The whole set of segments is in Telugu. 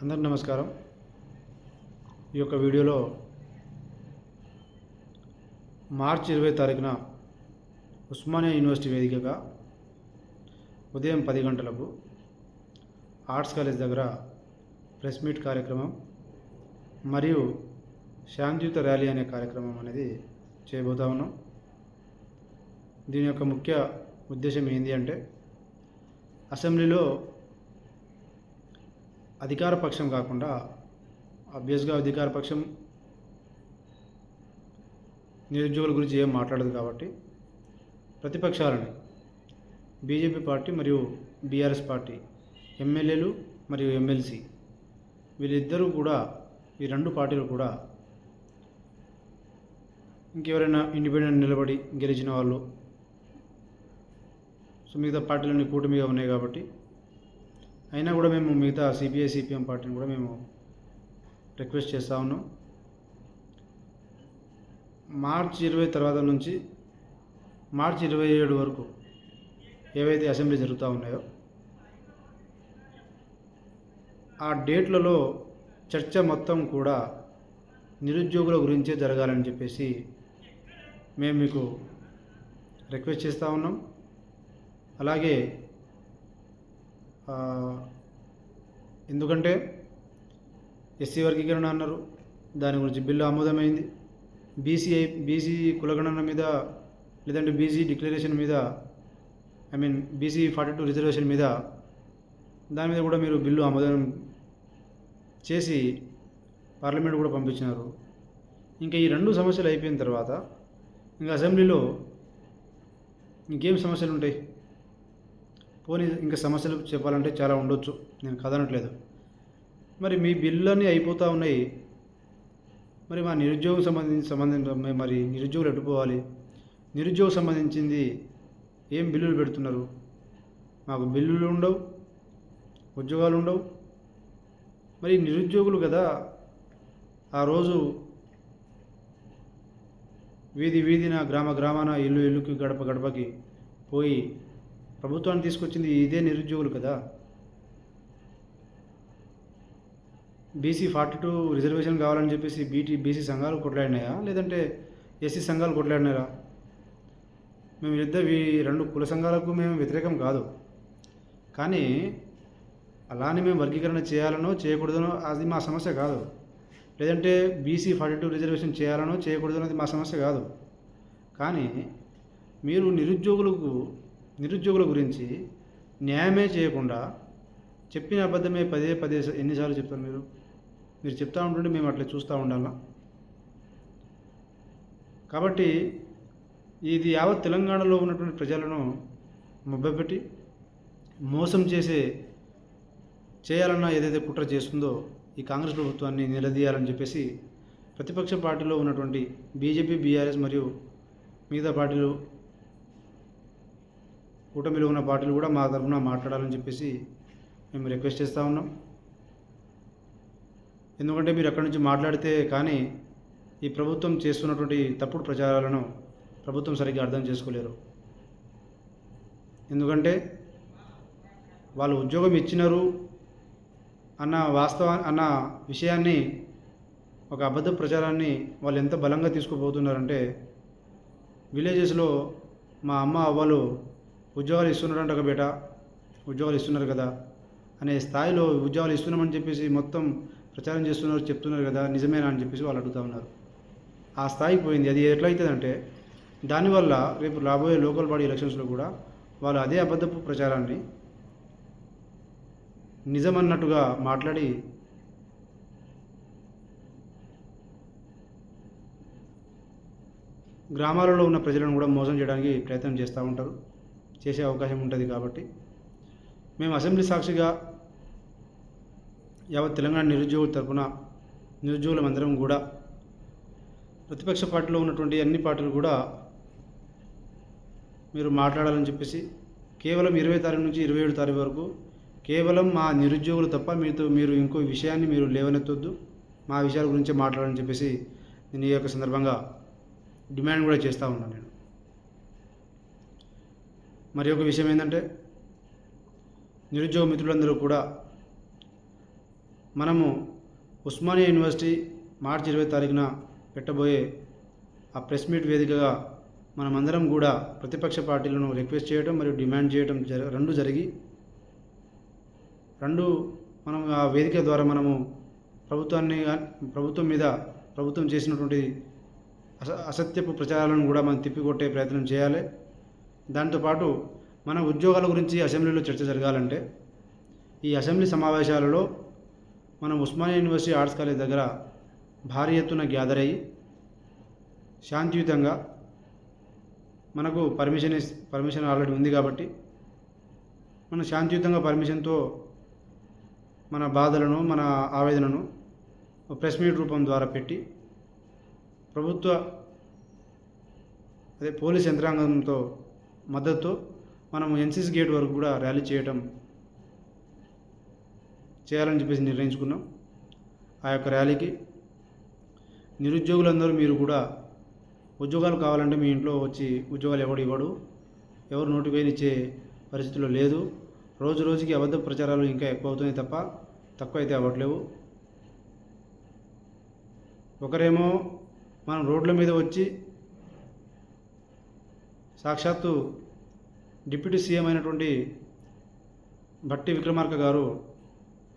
అందరు నమస్కారం. ఈ యొక్క వీడియోలో మార్చి ఇరవై తారీఖున ఉస్మానియా యూనివర్సిటీ వేదికగా ఉదయం పది గంటలకు ఆర్ట్స్ కాలేజ్ దగ్గర ప్రెస్ మీట్ కార్యక్రమం మరియు శాంతియుత ర్యాలీ అనే కార్యక్రమం అనేది చేయబోతా ఉన్నాం. దీని యొక్క ముఖ్య ఉద్దేశం ఏంటి అంటే అసెంబ్లీలో అధికార పక్షం కాకుండా అబ్వియస్గా అధికార పక్షం నిరుద్యోగుల గురించి ఏం మాట్లాడదు కాబట్టి ప్రతిపక్షాలని బీజేపీ పార్టీ మరియు బీఆర్ఎస్ పార్టీ ఎమ్మెల్యేలు మరియు ఎమ్మెల్సీ వీళ్ళిద్దరూ కూడా ఈ రెండు పార్టీలు కూడా ఇంకెవరైనా ఇండిపెండెంట్ నిలబడి గెలిచిన వాళ్ళు. సో మిగతా పార్టీలన్నీ కూటమిగా ఉన్నాయి కాబట్టి అయినా కూడా మేము మిగతా సిపిఐ సిపిఎం పార్టీని కూడా మేము రిక్వెస్ట్ చేస్తూ ఉన్నాం. మార్చి ఇరవై తర్వాత నుంచి మార్చి ఇరవై ఏడు వరకు ఏవైతే అసెంబ్లీ జరుగుతూ ఉన్నాయో ఆ డేట్లలో చర్చ మొత్తం కూడా నిరుద్యోగుల గురించే జరగాలని చెప్పేసి మేము మీకు రిక్వెస్ట్ చేస్తూ ఉన్నాం. అలాగే ఎందుకంటే ఎస్సీ వర్గీకరణ అన్నారు. దాని గురించి బిల్లు ఆమోదమైంది. బీసీ బీసీ కులగణన మీద లేదంటే బీసీ డిక్లరేషన్ మీద I mean BC forty two reservation మీద దాని మీద కూడా మీరు బిల్లు ఆమోదం చేసి పార్లమెంట్ కూడా పంపించినారు. ఇంకా ఈ రెండు సమస్యలు అయిపోయిన తర్వాత ఇంకా అసెంబ్లీలో ఇంకేం సమస్యలు ఉంటాయి? పోనీ ఇంకా సమస్యలు చెప్పాలంటే చాలా ఉండొచ్చు. నేను కదనట్లేదు. మరి మీ బిల్లులన్నీ అయిపోతూ ఉన్నాయి. మరి మా నిరుద్యోగం సంబంధించి సంబంధించి మరి నిరుద్యోగులు ఎట్టుకోవాలి నిరుద్యోగం సంబంధించింది ఏం బిల్లులు పెడుతున్నారు? మాకు బిల్లులు ఉండవు ఉద్యోగాలు ఉండవు. మరి నిరుద్యోగులు కదా ఆ రోజు వీధి వీధిన గ్రామ గ్రామాన ఇల్లు ఇల్లుకి గడప గడపకి పోయి ప్రభుత్వాన్ని తీసుకొచ్చింది ఇదే నిరుద్యోగులు కదా? బీసీ ఫార్టీ టూ రిజర్వేషన్ కావాలని చెప్పేసి బీటీ బీసీ సంఘాలు కొట్లాడినాయా? లేదంటే ఎస్సీ సంఘాలు కొట్లాడినారా? మేము ఇద్దరు ఈ రెండు కుల సంఘాలకు మేము వ్యతిరేకం కాదు. కానీ అలానే మేము వర్గీకరణ చేయాలనో చేయకూడదనో అది మా సమస్య కాదు. లేదంటే బీసీ ఫార్టీ టూ రిజర్వేషన్ చేయాలనో చేయకూడదనో అది మా సమస్య కాదు. కానీ మీరు నిరుద్యోగులకు నిరుద్యోగుల గురించి న్యాయమే చేయకుండా చెప్పిన అబద్ధమే పదే పదే ఎన్నిసార్లు చెప్తారు మీరు? మీరు చెప్తా ఉంటుంటే మేము అట్లా చూస్తూ ఉండాలా? కాబట్టి ఇది యావత్ తెలంగాణలో ఉన్నటువంటి ప్రజలను మభ్యపెట్టి మోసం చేసే చేయాలన్న ఏదైతే కుట్ర చేస్తుందో ఈ కాంగ్రెస్ ప్రభుత్వాన్ని నిలదీయాలని చెప్పేసి ప్రతిపక్ష పార్టీలో ఉన్నటువంటి బీజేపీ బీఆర్ఎస్ మరియు మిగతా పార్టీలు కూటమిలో ఉన్న పార్టీలు కూడా మా తరఫున మాట్లాడాలని చెప్పేసి మేము రిక్వెస్ట్ చేస్తూ ఉన్నాం. ఎందుకంటే మీరు అక్కడి నుంచి మాట్లాడితే కానీ ఈ ప్రభుత్వం చేస్తున్నటువంటి తప్పుడు ప్రచారాలను ప్రభుత్వం సరిగ్గా అర్థం చేసుకోలేరు. ఎందుకంటే వాళ్ళు ఉద్యోగం ఇచ్చినారు అన్న వాస్తవ అన్న విషయాన్ని ఒక అబద్ధ ప్రచారాన్ని వాళ్ళు ఎంత బలంగా తీసుకుపోతున్నారంటే విలేజెస్లో మా అమ్మ అవ్వలు ఉద్యోగాలు ఇస్తున్నారంట ఒక బేట. ఉద్యోగాలు ఇస్తున్నారు కదా. అనే స్థాయిలో ఉద్యోగాలు ఇస్తున్నామని చెప్పేసి మొత్తం ప్రచారం చేస్తున్నారు చెప్తున్నారు కదా. నిజమేనా అని చెప్పేసి వాళ్ళు అడుగుతూ ఉన్నారు. ఆ స్థాయికి పోయింది. అది ఎట్లయితుందంటే దానివల్ల రేపు రాబోయే లోకల్ బాడీ ఎలక్షన్స్లో కూడా వాళ్ళు అదే అబద్ధపు ప్రచారాన్ని నిజమన్నట్టుగా మాట్లాడి గ్రామాలలో ఉన్న ప్రజలను కూడా మోసం చేయడానికి ప్రయత్నం చేస్తూ ఉంటారు. చేసే అవకాశం ఉంటుంది కాబట్టి మేము అసెంబ్లీ సాక్షిగా యావత్ తెలంగాణ నిరుద్యోగుల తరఫున నిరుద్యోగులందరం కూడా ప్రతిపక్ష పార్టీలో ఉన్నటువంటి అన్ని పార్టీలు కూడా మీరు మాట్లాడాలని చెప్పేసి కేవలం ఇరవై తారీఖు నుంచి ఇరవై ఏడు తారీఖు వరకు కేవలం మా నిరుద్యోగులు తప్ప మీతో మీరు ఇంకో విషయాన్ని మీరు లేవనెత్తొద్దు. మా విషయాల గురించే మాట్లాడాలని చెప్పేసి నేను ఈ యొక్క సందర్భంగా డిమాండ్ కూడా చేస్తూ ఉన్నాను నేను. మరి ఒక విషయం ఏంటంటే నిరుద్యోగ మిత్రులందరూ కూడా మనము ఉస్మానియా యూనివర్సిటీ మార్చి ఇరవై తారీఖున పెట్టబోయే ఆ ప్రెస్ మీట్ వేదికగా మనమందరం కూడా ప్రతిపక్ష పార్టీలను రిక్వెస్ట్ చేయడం మరియు డిమాండ్ చేయడం జర రెండు జరిగి రెండు మనం ఆ వేదిక ద్వారా మనము ప్రభుత్వాన్ని ప్రభుత్వం మీద ప్రభుత్వం చేసినటువంటి అస అసత్యపు ప్రచారాలను కూడా మనం తిప్పికొట్టే ప్రయత్నం చేయాలి. దాంతోపాటు మన ఉద్యోగాల గురించి అసెంబ్లీలో చర్చ జరగాలంటే ఈ అసెంబ్లీ సమావేశాలలో మనం ఉస్మానియా యూనివర్సిటీ ఆర్ట్స్ కాలేజ్ దగ్గర భారీ ఎత్తున గ్యాదర్ అయ్యి శాంతియుతంగా మనకు పర్మిషన్ పర్మిషన్ ఆల్రెడీ ఉంది కాబట్టి మనం శాంతియుతంగా పర్మిషన్తో మన బాధలను మన ఆవేదనను ప్రెస్ మీట్ రూపం ద్వారా పెట్టి ప్రభుత్వ అదే పోలీస్ యంత్రాంగంతో మద్దతుతో మనం ఎన్సీసీ గేట్ వరకు కూడా ర్యాలీ చేయటం చేయాలని చెప్పేసి నిర్ణయించుకున్నాం. ఆ యొక్క ర్యాలీకి నిరుద్యోగులందరూ మీరు కూడా ఉద్యోగాలు కావాలంటే మీ ఇంట్లో వచ్చి ఉద్యోగాలు ఎవడు ఇవ్వడు ఎవరు నోటిఫైన్ ఇచ్చే పరిస్థితిలో లేదు. రోజు రోజుకి అబద్ధ ప్రచారాలు ఇంకా ఎక్కువ అవుతున్నాయి తప్ప తక్కువ అయితే అవ్వట్లేవు. ఒకరేమో మనం రోడ్ల మీద వచ్చి సాక్షాత్తు డిప్యూటీ సీఎం అయినటువంటి భట్టి విక్రమార్క గారు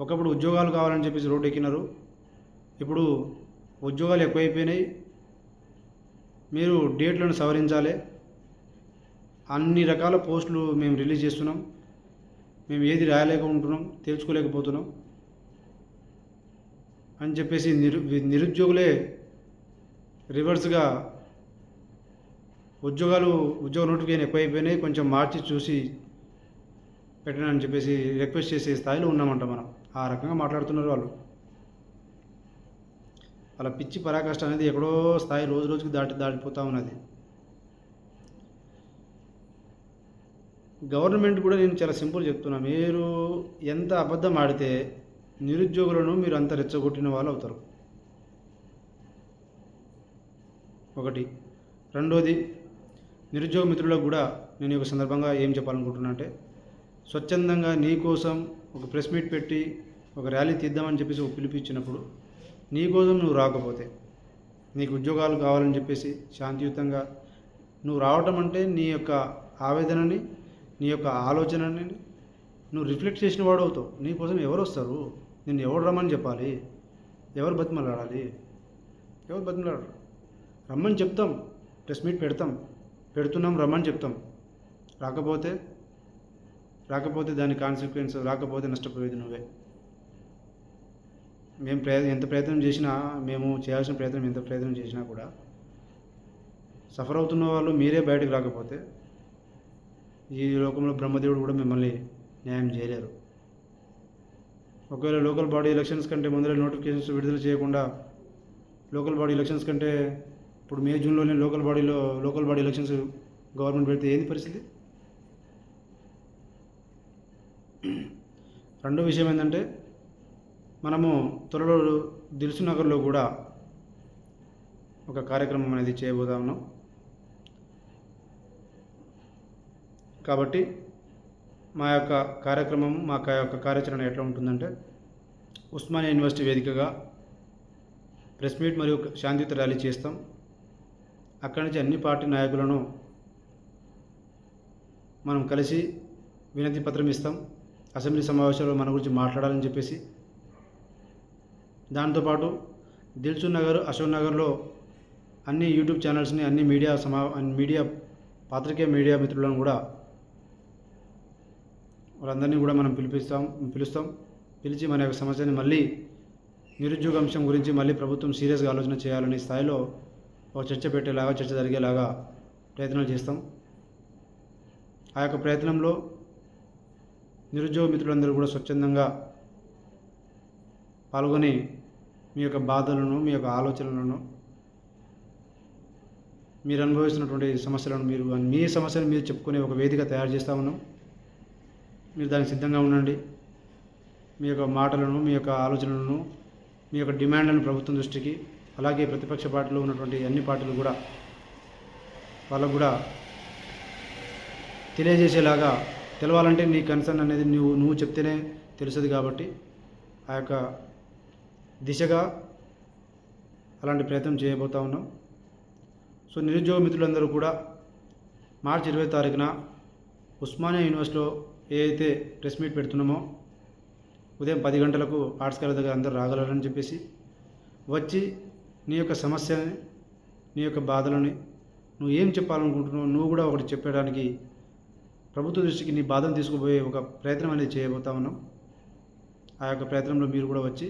ఒకప్పుడు ఉద్యోగాలు కావాలని చెప్పేసి రోడ్డు ఎక్కినారు. ఇప్పుడు ఉద్యోగాలు ఎక్కువైపోయినాయి. మీరు డేట్లను సవరించాలి. అన్ని రకాల పోస్టులు మేము రిలీజ్ చేస్తున్నాం. మేము ఏది రాయలేక ఉంటున్నాం తెలుసుకోలేకపోతున్నాం అని చెప్పేసి నిరు నిరుద్యోగులే రివర్స్గా ఉద్యోగాలు ఉద్యోగ నోటిఫికేషన్ ఎక్కువైపోయినాయి కొంచెం మార్చి చూసి పెట్టనని చెప్పేసి రిక్వెస్ట్ చేసే స్థాయిలో ఉన్నామంట మనం. ఆ రకంగా మాట్లాడుతున్నారు వాళ్ళు. వాళ్ళ పిచ్చి పరాకాష్ట అనేది ఎక్కడో స్థాయి రోజు రోజుకి దాటి దాటిపోతూ ఉన్నది. గవర్నమెంట్ కూడా నేను చాలా సింపుల్ చెప్తున్నా మీరు ఎంత అబద్ధం ఆడితే నిరుద్యోగులను మీరు అంత రెచ్చగొట్టిన వాళ్ళు అవుతారు. ఒకటి. రెండోది నిరుద్యోగ మిత్రులకు కూడా నేను ఈ యొక్క సందర్భంగా ఏం చెప్పాలనుకుంటున్నా అంటే స్వచ్ఛందంగా నీ కోసం ఒక ప్రెస్ మీట్ పెట్టి ఒక ర్యాలీ తీద్దామని చెప్పేసి ఒక పిలిపించినప్పుడు నీ కోసం నువ్వు రాకపోతే నీకు ఉద్యోగాలు కావాలని చెప్పేసి శాంతియుతంగా నువ్వు రావటం అంటే నీ యొక్క ఆవేదనని నీ యొక్క ఆలోచనని నువ్వు రిఫ్లెక్ట్ చేసిన వాడు అవుతావు. నీ కోసం ఎవరు వస్తారు? నిన్ను ఎవరు రమ్మని చెప్పాలి? ఎవరు బతిమలాడాలి? ఎవరు బతిమలాడరు? రమ్మని చెప్తాం ప్రెస్ మీట్ పెడతాం. పెడుతున్నాం రమ్మని చెప్తాం. రాకపోతే రాకపోతే దాని కాన్సిక్వెన్స్ రాకపోతే నష్టపోయేది నువ్వే. మేము ప్రయత్నం ఎంత ప్రయత్నం చేసినా మేము చేయాల్సిన ప్రయత్నం ఎంత ప్రయత్నం చేసినా కూడా సఫర్ అవుతున్న వాళ్ళు మీరే బయటకు రాకపోతే ఈ లోకంలో బ్రహ్మదేవుడు కూడా మిమ్మల్ని న్యాయం చేయలేరు. ఒకవేళ లోకల్ బాడీ ఎలక్షన్స్ కంటే ముందర నోటిఫికేషన్స్ విడుదల చేయకుండా లోకల్ బాడీ ఎలక్షన్స్ కంటే ఇప్పుడు మే జూన్లోనే లోకల్ బాడీలో లోకల్ బాడీ ఎలక్షన్స్ గవర్నమెంట్ పెడితే ఏంది పరిస్థితి? రెండో విషయం ఏంటంటే మనము త్వరలో దిల్సు నగర్లో కూడా ఒక కార్యక్రమం అనేది చేయబోతా ఉన్నాం. కాబట్టి మా యొక్క కార్యక్రమం మా యొక్క కార్యాచరణ ఎట్లా ఉంటుందంటే ఉస్మానియా యూనివర్సిటీ వేదికగా ప్రెస్ మీట్ మరియు శాంతియుత ర్యాలీ చేస్తాం. అక్కడి నుంచి అన్ని పార్టీ నాయకులను మనం కలిసి వినతి పత్రం ఇస్తాం. అసెంబ్లీ సమావేశంలో మన గురించి మాట్లాడాలని చెప్పేసి. దాంతోపాటు దిల్సుఖ్ నగర్ అశోక్ నగర్లో అన్ని యూట్యూబ్ ఛానల్స్ని అన్ని మీడియా సమా మీడియా పాత్రికేయ మీడియా మిత్రులను కూడా వాళ్ళందరినీ కూడా మనం పిలిపిస్తాం పిలుస్తాం. పిలిచి మన యొక్క సమస్యని మళ్ళీ నిరుద్యోగ అంశం గురించి మళ్ళీ ప్రభుత్వం సీరియస్గా ఆలోచన చేయాలనే స్థాయిలో ఒక చర్చ పెట్టేలాగా చర్చ జరిగేలాగా ప్రయత్నాలు చేస్తాం. ఆ యొక్క ప్రయత్నంలో నిరుద్యోగ మిత్రులందరూ కూడా స్వచ్ఛందంగా పాల్గొని మీ యొక్క బాధలను మీ యొక్క ఆలోచనలను మీరు అనుభవిస్తున్నటువంటి సమస్యలను మీరు మీ సమస్యను మీరు చెప్పుకునే ఒక వేదిక తయారు చేస్తూ ఉన్నాం. మీరు దానికి సిద్ధంగా ఉండండి. మీ యొక్క మాటలను మీ యొక్క ఆలోచనలను మీ యొక్క డిమాండ్లను ప్రభుత్వం దృష్టికి అలాగే ప్రతిపక్ష పార్టీలో ఉన్నటువంటి అన్ని పార్టీలు కూడా వాళ్ళకు కూడా తెలియజేసేలాగా తెలవాలంటే నీ కన్సర్న్ అనేది నువ్వు నువ్వు చెప్తేనే తెలుస్తుంది కాబట్టి ఆ యొక్క దిశగా అలాంటి ప్రయత్నం చేయబోతా ఉన్నాం. సో నిరుద్యోగ మిత్రులందరూ కూడా మార్చి ఇరవై తారీఖున ఉస్మానియా యూనివర్సిటీలో ఏదైతే ప్రెస్ మీట్ పెడుతున్నామో ఉదయం పది గంటలకు ఆర్ట్స్ కాలేజ్ దగ్గర అందరూ రాగలరని చెప్పేసి వచ్చి నీ యొక్క సమస్యని నీ యొక్క బాధలని నువ్వు ఏం చెప్పాలనుకుంటున్నావు నువ్వు కూడా ఒకటి చెప్పడానికి ప్రభుత్వ దృష్టికి నీ బాధను తీసుకుపోయే ఒక ప్రయత్నం అనేది చేయబోతా ఉన్నాం. ఆ యొక్క ప్రయత్నంలో మీరు కూడా వచ్చి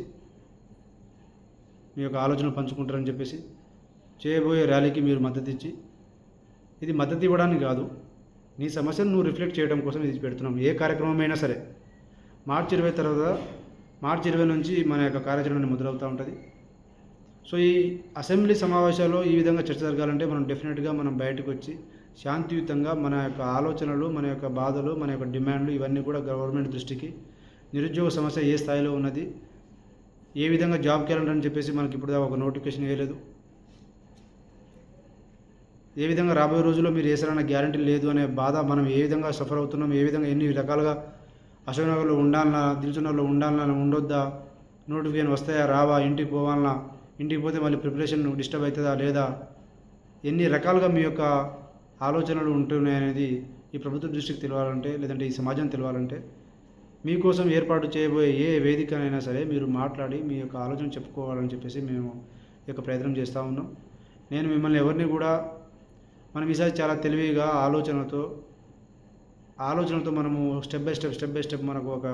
మీ యొక్క ఆలోచనలు పంచుకుంటారని చెప్పేసి చేయబోయే ర్యాలీకి మీరు మద్దతు ఇచ్చి ఇది మద్దతు ఇవ్వడానికి కాదు నీ సమస్యను నువ్వు రిఫ్లెక్ట్ చేయడం కోసం ఇది పెడుతున్నాం. ఏ కార్యక్రమం అయినా సరే మార్చి ఇరవై తర్వాత మార్చి ఇరవై నుంచి మన యొక్క కార్యాచరణ మొదలవుతూ ఉంటుంది. సో ఈ అసెంబ్లీ సమావేశాల్లో ఈ విధంగా చర్చ జరగాలంటే మనం డెఫినెట్గా మనం బయటకు వచ్చి శాంతియుతంగా మన యొక్క ఆలోచనలు మన యొక్క బాధలు మన యొక్క డిమాండ్లు ఇవన్నీ కూడా గవర్నమెంట్ దృష్టికి నిరుద్యోగ సమస్య ఏ స్థాయిలో ఉన్నది ఏ విధంగా జాబ్ క్యాలెండర్ అని చెప్పేసి మనకి ఇప్పుడు ఒక నోటిఫికేషన్ వేయలేదు. ఏ విధంగా రాబోయే రోజుల్లో మీరు వేసారన్న గ్యారంటీ లేదు అనే బాధ మనం ఏ విధంగా సఫర్ అవుతున్నాం ఏ విధంగా ఎన్ని రకాలుగా అశోక్నగర్లో ఉండాలన్నా దిల్చునగర్లో ఉండాలన్నా ఉండొద్దా నోటిఫికేషన్ వస్తాయా రావా ఇంటికి పోవాలన్నా ఇంటికి పోతే మళ్ళీ ప్రిపరేషన్ డిస్టర్బ్ అవుతుందా లేదా? ఎన్ని రకాలుగా మీ యొక్క ఆలోచనలు ఉంటున్నాయనేది ఈ ప్రభుత్వ దృష్టికి తెలియాలంటే లేదంటే ఈ సమాజం తెలియాలంటే మీకోసం ఏర్పాటు చేయబోయే ఏ వేదికనైనా సరే మీరు మాట్లాడి మీ యొక్క ఆలోచన చెప్పుకోవాలని చెప్పేసి మేము యొక్క ప్రయత్నం చేస్తూ ఉన్నాం. నేను మిమ్మల్ని ఎవరిని కూడా మనం ఈసారి చాలా తెలివిగా ఆలోచనతో ఆలోచనతో మనము step by step step by step మనకు ఒక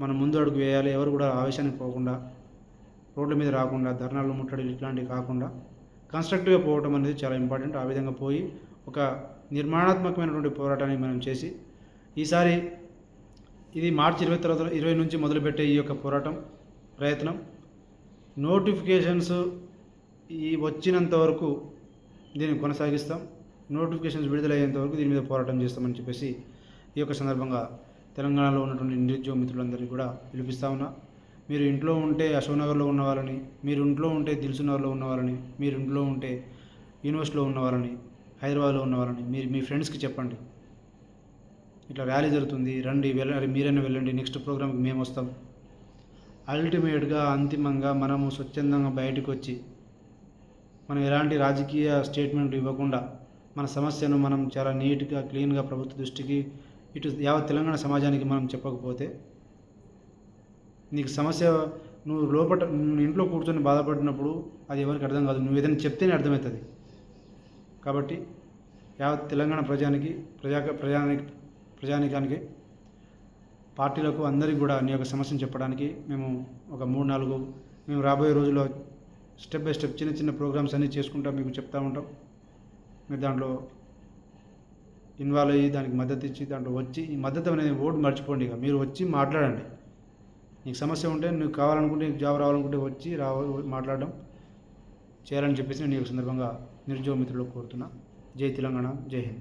మనం ముందు అడుగు వేయాలి. ఎవరు కూడా ఆవేశానికి పోకుండా రోడ్ల మీద రాకుండా ధర్నాలు ముట్టడి ఇట్లాంటివి కాకుండా కన్స్ట్రక్టివ్గా పోవటం అనేది చాలా ఇంపార్టెంట్ ఆ విధంగా పోయి ఒక నిర్మాణాత్మకమైనటువంటి పోరాటాన్ని మనం చేసి ఈసారి ఇది మార్చి ఇరవై తర్వాత ఇరవై నుంచి మొదలుపెట్టే ఈ యొక్క పోరాటం ప్రయత్నం. నోటిఫికేషన్స్ ఈ వచ్చినంత వరకు దీన్ని కొనసాగిస్తాం. నోటిఫికేషన్స్ విడుదలయ్యేంత వరకు దీని మీద పోరాటం చేస్తామని చెప్పేసి ఈ యొక్క సందర్భంగా తెలంగాణలో ఉన్నటువంటి నిరుద్యోగ మిత్రులందరికీ కూడా పిలిపిస్తా ఉన్నా. మీరు ఇంట్లో ఉంటే అశోక్నగర్లో ఉన్న వాళ్ళని మీరు ఇంట్లో ఉంటే దిల్సునగర్లో ఉన్న వాళ్ళని మీరు ఇంట్లో ఉంటే యూనివర్సిటీలో ఉన్న వాళ్ళని హైదరాబాద్లో ఉన్న వాళ్ళని మీరు మీ ఫ్రెండ్స్కి చెప్పండి. ఇట్లా ర్యాలీ జరుగుతుంది. రండి వెళ్ళండి మీరైనా వెళ్ళండి. నెక్స్ట్ ప్రోగ్రామ్కి మేము వస్తాం. అల్టిమేట్గా అంతిమంగా మనము స్వచ్ఛందంగా బయటకు వచ్చి మనం ఎలాంటి రాజకీయ స్టేట్మెంట్ ఇవ్వకుండా మన సమస్యను మనం చాలా నీట్గా క్లీన్గా ప్రభుత్వ దృష్టికి ఇటు యావత్ తెలంగాణ సమాజానికి మనం చెప్పకపోతే నీకు సమస్య నువ్వు లోపల నువ్వు ఇంట్లో కూర్చొని బాధపడినప్పుడు అది ఎవరికి అర్థం కాదు. నువ్వు ఏదైనా చెప్తేనే అర్థమవుతుంది. కాబట్టి యావత్ తెలంగాణ ప్రజానికి ప్రజా ప్రజానికి ప్రజానికానికి పార్టీలకు అందరికీ కూడా నీ యొక్క సమస్యను చెప్పడానికి మేము ఒక మూడు నాలుగు మేము రాబోయే రోజుల్లో స్టెప్ బై స్టెప్ చిన్న చిన్న ప్రోగ్రామ్స్ అన్నీ చేసుకుంటా మీకు చెప్తా ఉంటాం. మీరు దాంట్లో ఇన్వాల్వ్ అయ్యి దానికి మద్దతు ఇచ్చి దాంట్లో వచ్చి ఈ మద్దతు అనేది ఓటు మర్చిపోండి ఇక. మీరు వచ్చి మాట్లాడండి. నీకు సమస్య ఉంటే నీకు కావాలనుకుంటే నీకు జాబ్ రావాలనుకుంటే వచ్చి రావ మాట్లాడడం చేయాలని చెప్పేసి నేను ఈ సందర్భంగా నిరుద్యోగ మిత్రులకు కోరుతున్నా. జై తెలంగాణ జై హింద్.